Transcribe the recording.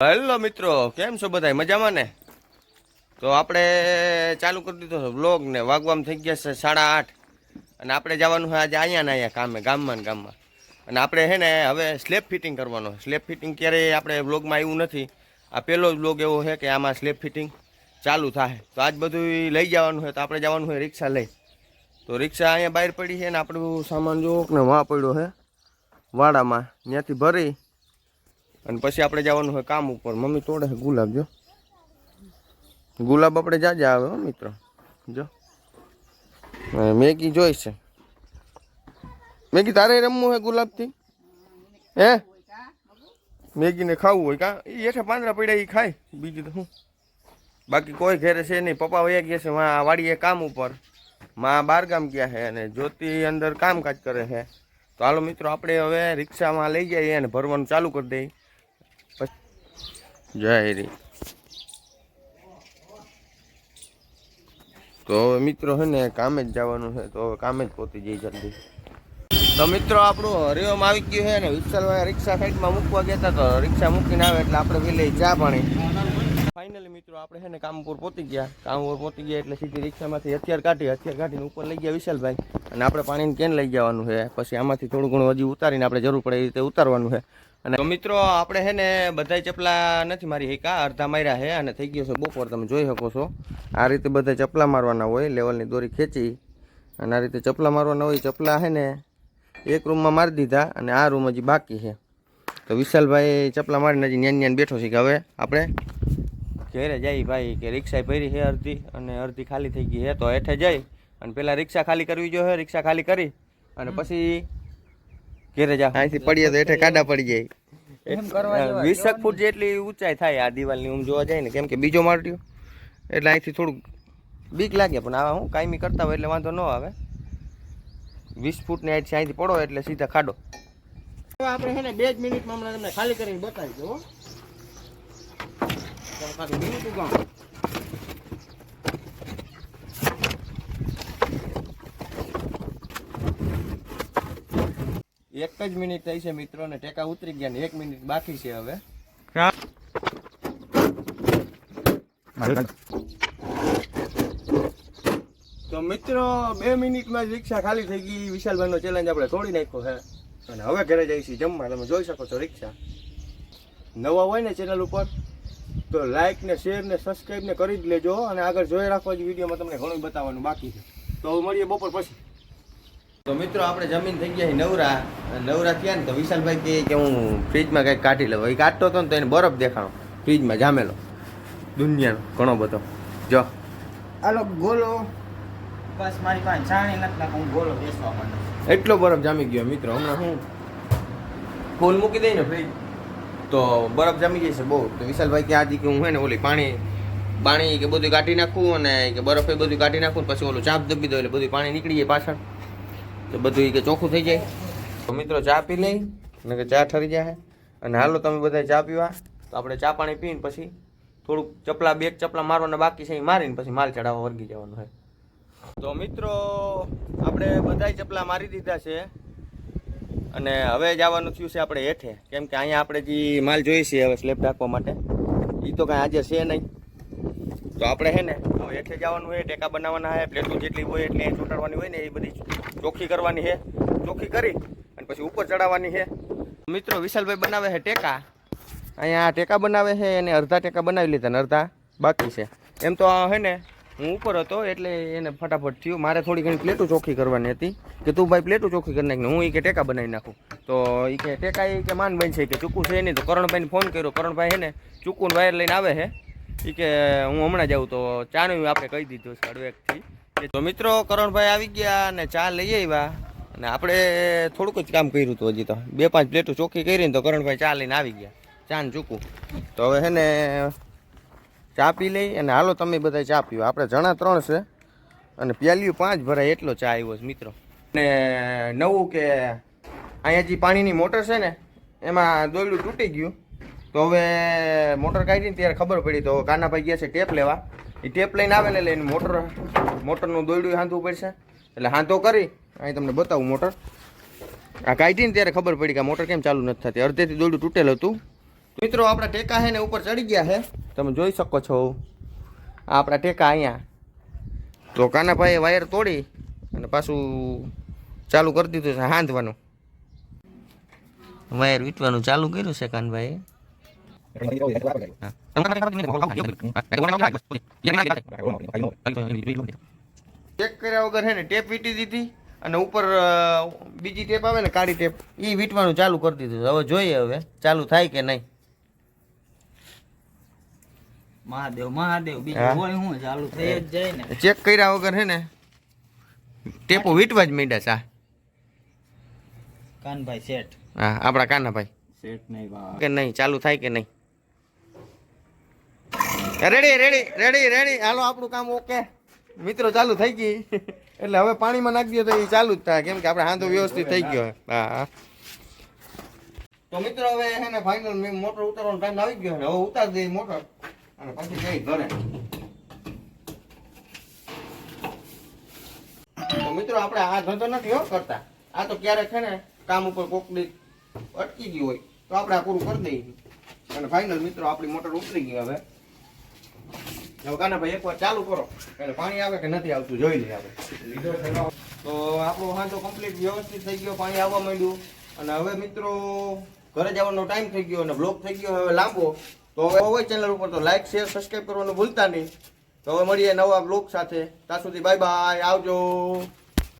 Hello મિત્રો, કેમ છો બધા મજામાં ને? તો આપણે ચાલુ કરી દીધો છે વ્લોગ ને, વાગવામ થઈ ગયા છે સાડા આઠ. અને આપણે જવાનું છે આજે અહીંયા ને અહીંયા કામે, ગામમાં ને ગામમાં. અને આપણે છે ને હવે સ્લેબ ફિટિંગ કરવાનો સ્લેબ ફિટિંગ ક્યારેય આપણે વ્લોગમાં આવ્યું નથી. આ પહેલો જ વ્લોગ એવો છે કે આમાં સ્લેબ ફિટિંગ ચાલુ થાય. તો આજ બધું લઈ જવાનું છે. તો આપણે જવાનું છે રિક્ષા લઈ. તો રિક્ષા અહીંયા બહાર પડી છે ને આપણું સામાન જોવો ને વાં પડ્યો છે. વાડામાં. ત્યાંથી ભરી અને પછી આપણે જવાનું હોય કામ ઉપર. મમ્મી તોડે ગુલાબ, જો. ગુલાબ આપણે જાજા આવે મિત્રો. જો. મેગી જોઈ છે. મેગી તારે રમવું હે ગુલાબથી? હે? મેગીને ખાવું હોય કા? એ હેઠે પાંદડા પડ્યા એ ખાય. બીજું તો શું? બાકી કોઈ ઘેરે છે નહીં. પપ્પા વયા ગયા છે, માં વાડીએ કામ ઉપર. માં બારગામ ગયા છે અને જ્યોતિ અંદર કામકાજ કરે છે. તો હાલો મિત્રો, આપણે હવે રિક્ષામાં લઈ જઈએ અને ભરવાનું ચાલુ કરી દઈએ. પછી તો હવે મિત્રો છે ને કામે જ જવાનું છે, તો હવે કામે જ પહોંચી જઈ જલ્દી. તો મિત્રો આપણું હરિઓમ આવી ગયું છે ને વિશાલભાઈ રિક્ષા સાઈડમાં મૂકવા ગયા હતા, તો રિક્ષા મૂકીને આવે એટલે આપણે પેલી ચા પાણી. ફાઇનલી મિત્રો આપણે છે ને કામ ઉપર પહોંચી ગયા. કામ ઉપર પહોંચી ગયા એટલે સીધી રિક્ષામાંથી હથિયાર કાઢી, હથિયાર કાઢીને ઉપર લઈ ગયા વિશાલભાઈ. અને આપણે પાણીની કેન લઈ જવાનું છે. પછી આમાંથી થોડું ઘણું હજી ઉતારીને આપણે જરૂર પડે એ રીતે ઉતારવાનું છે. અને મિત્રો, આપણે છે ને બધાય ચપલા નથી મારી હેકા અડધા માર્યા છે અને થઈ ગયો છે બપોર. તમે જોઈ શકો છો. આ રીતે બધા ચપલા મારવાના હોય, લેવલની દોરી ખેંચી. અને આ રીતે ચપલા મારવાના હોય, ચપલા છે ને એક રૂમમાં મારી દીધા અને આ રૂમ હજી બાકી છે. તો વિશાલભાઈ ચપલા મારીને હજી ન્યાન ન્યાન બેઠો છે કે હવે આપણે? ઘેરે જઈ ભાઈ, કે રિક્ષા ભરી છે અડધી અને અડધી ખાલી થઈ ગઈ છે. તો હેઠે જઈ અને પહેલાં રિક્ષા ખાલી કરવી જોઈએ, રિક્ષા ખાલી કરી અને પછી ઘેરે જા અહીંથી પડીએ તો હેઠે કાડા પડી જાય. વીસક ફૂટ જેટલી ઊંચાઈ થાય આ દિવાલની ઊંઘ જોવા જાય ને કેમ કે બીજો માળ્યો એટલે અહીંથી થોડુંક બીક લાગે પણ આવા હું કાયમી કરતા હોય એટલે વાંધો ન આવે. વીસ ફૂટની હાઈટ અહીંથી અહીંથી પડો એટલે સીધા ખાડો. આપણે છે ને બે જ મિનિટમાં હમણાં તમને ખાલી કરીને બતાવી દો મિનિટ ઉગામ. એક જ મિનિટ થઈ છે મિત્રો ને ટેકા ઉતરી ગયા ને એક મિનિટ બાકી છે હવે. તો મિત્રો, બે મિનિટમાં જ રિક્ષા ખાલી થઈ ગઈ. વિશાલભાઈનો ચેલેન્જ આપણે તોડી નાખ્યો છે અને હવે ઘરે જઈશું જમવા. તમે જોઈ શકો છો રિક્ષા. નવા હોય ને ચેનલ ઉપર, તો લાઈક ને શેર ને સબસ્ક્રાઈબ ને કરી જ લેજો. અને આગળ જોઈ રાખો જ વિડીયોમાં તમને ઘણું બતાવવાનું બાકી છે. તો મળીએ બપોર પછી. તો મિત્રો આપણે જમીન થઈ ગયા નવરા. નવરા થયા ને તો વિશાલભાઈ કહે કે હું ફ્રીજમાં કંઈક કાઢી લઉં. એ કાઢતો હતો ને તો એને બરફ દેખાણો. ફ્રીજમાં જામેલો. દુનિયાનો ઘણો બધો. જો. હાલો ગોલો. બસ મારી પાસે જાણી નથી હું ગોલો બેસવા માંડું એટલો બરફ જામી ગયો મિત્રો. હમણાં હું ફૂલ મૂકી દઈ ને ફ્રીજ. તો બરફ જામી છે બહુ. તો વિશાલભાઈ કે આજે કે હું હે ને ઓલી પાણી પાણી કે બધું કાઢી નાખું અને કે બરફ એ બધું કાઢી નાખું પછી ઓલું ચાપ દબી દો એટલે બધું પાણી નીકળી જાય પાછળ. તો બધું એ કે ચોખ્ખું થઈ જાય. તો મિત્રો ચા પી લઈ અને કે ચા ઠરી જાય અને હાલો તમે બધા ચા પીવા. તો આપણે ચા પાણી પીને પછી થોડુંક ચપલા, બે ચપલા મારવાના બાકી છે એ મારીને પછી માલ ચડાવવા વર્ગી જવાનું હોય. તો મિત્રો, આપણે બધાય ચપલા મારી દીધા છે. અને હવે જવાનું થયું છે આપણે હેઠે. કેમ કે અહીંયા આપણે જે માલ જોઈએ છે હવે સ્લેબ ઢાંકવા માટે. એ તો કાંઈ આજે છે નહીં. તો આપણે છે ને હેઠે જવાનું હોય ટેકા બનાવવાના છે, પ્લેટો જેટલી હોય એટલે ચોટાડવાની હોય ને, એ બધી ચોખ્ખી કરવાની છે. ચોખ્ખી કરી અને પછી ઉપર ચડાવવાની છે. મિત્રો વિશાલભાઈ બનાવે છે ટેકા. અહીંયા ટેકા બનાવે છે એને અડધા ટેકા બનાવી લીધા ને અડધા બાકી છે. એમ તો આ છે ને, હું ઉપર હતો એટલે એને ફટાફટ થયું. મારે થોડી ઘણી પ્લેટો ચોખ્ખી કરવાની હતી કે તું ભાઈ પ્લેટો ચોખ્ખી કરી નાખીને હું એ કે ટેકા બનાવી નાખું. તો એ કે ટેકા એ કે માન બન છે કે ચૂકું છે નહીં તો કરણભાઈને ફોન કર્યો. કરણભાઈ હે ને ચૂકું વાયર લઈને આવે છે. એ કે હું હમણાં જાઉં તો ચાનું આપણે કહી દીધું છે હળવેકથી. તો મિત્રો કરણભાઈ આવી ગયા અને ચા લઈ આવ્યા. અને આપણે થોડુંક જ કામ કર્યું હતું હજી તો. બે પાંચ પ્લેટો ચોખ્ખી કરીને તો કરણભાઈ ચા લઈને આવી ગયા. ચા ને ચૂકું તો હવે છે ને ચા પી લઈ અને હાલો તમે બધા ચા પીઓ. આપણે જણા ત્રણ છે અને પ્યાલીઓ પાંચ ભરાય એટલો ચા આવ્યો છે મિત્રો. ને નવું કે અહીંયા જે પાણીની મોટર છે ને, એમાં દોયડું તૂટી ગયું. તો હવે મોટર કાઢીને ત્યારે ખબર પડી તો કાનાભાઈ ગયા છે ટેપ લેવા. એ ટેપ લઈને આવે ને લઈને મોટર, મોટરનું દોયડું હાંધવું પડશે. એટલે હાંધો કરી, અહીં તમને બતાવું મોટર. આ કાઢીને ત્યારે ખબર પડી કે મોટર કેમ ચાલુ નથી થતી. અડધેથી દોયડું તૂટેલું હતું. મિત્રો, આપણા ટેકા છે ને ઉપર ચડી ગયા છે. તમે જોઈ શકો છો. આ આપણા ટેકા અહીંયા. તો કાનાભાઈએ વાયર તોડી અને પાછું ચાલુ કરી દીધું છે, હાંધવાનું. વાયર વીટવાનું ચાલુ કર્યું છે કાનભાઈએ. ચેક કર્યા વગર હે ને ટેપ વીટી દીધી અને ઉપર બીજી ટેપ આવે ને કાળી ટેપ એ વીટવાનું ચાલુ કરી દીધું હવે જોઈએ હવે ચાલુ થાય કે નહીં. મહાદેવ મહાદેવ બીજું હોય હું ચાલુ થઈ જ જાય ને. ચેક કર્યા વગર હે ને ટેપો વીટવા જ માંડ્યા છે. કાનભાઈ શેઠ. હા આપણા કાનાભાઈ. શેઠ નહીં કે નહીં ચાલુ થાય કે નહીં? Ready ready ready ready. હાલો, આપણું કામ ઓકે. મિત્રો, ચાલુ થઈ ગઈ. એટલે હવે પાણીમાં નાખી દો તો એ ચાલુ જ થાય. કેમ કે આપણે હાંધો વ્યવસ્થિત થઈ ગયો હા તો મિત્રો, હવે છે ને ફાઇનલ મેં મોટર ઉતારવાનો ટાઈમ આવી ગયો હવે ઉતારી દઈએ મોટર. અને પછી જઈ ઘરે. તો મિત્રો, આપણે આ ધંધો નથી હો કરતા. આ તો ક્યારેક છે ને કામ ઉપર કોકડી અટકી ગયું હોય, તો આપણે આ પૂરું કરી દઈએ. અને ફાઇનલ મિત્રો, આપણી મોટર ઉતરી ગઈ હવે. હવે કાનાભાઈ એકવાર ચાલુ કરો. એટલે પાણી આવે કે નથી આવતું, જોઈ લઈએ આપણે. તો આપણો હાંધો કમ્પ્લીટ વ્યવસ્થિત થઈ ગયો, પાણી આવવા માંડ્યું. અને હવે મિત્રો, ઘરે જવાનો ટાઈમ થઈ ગયો અને બ્લોક થઈ ગયો, હવે લાંબો. તો હવે હોય ચેનલ ઉપર તો લાઈક શેર સબસ્ક્રાઈબ કરવાનું ભૂલતા નહીં. તો હવે મળીએ નવા બ્લોગ સાથે. ત્યાં સુધી બાય બાય આવજો.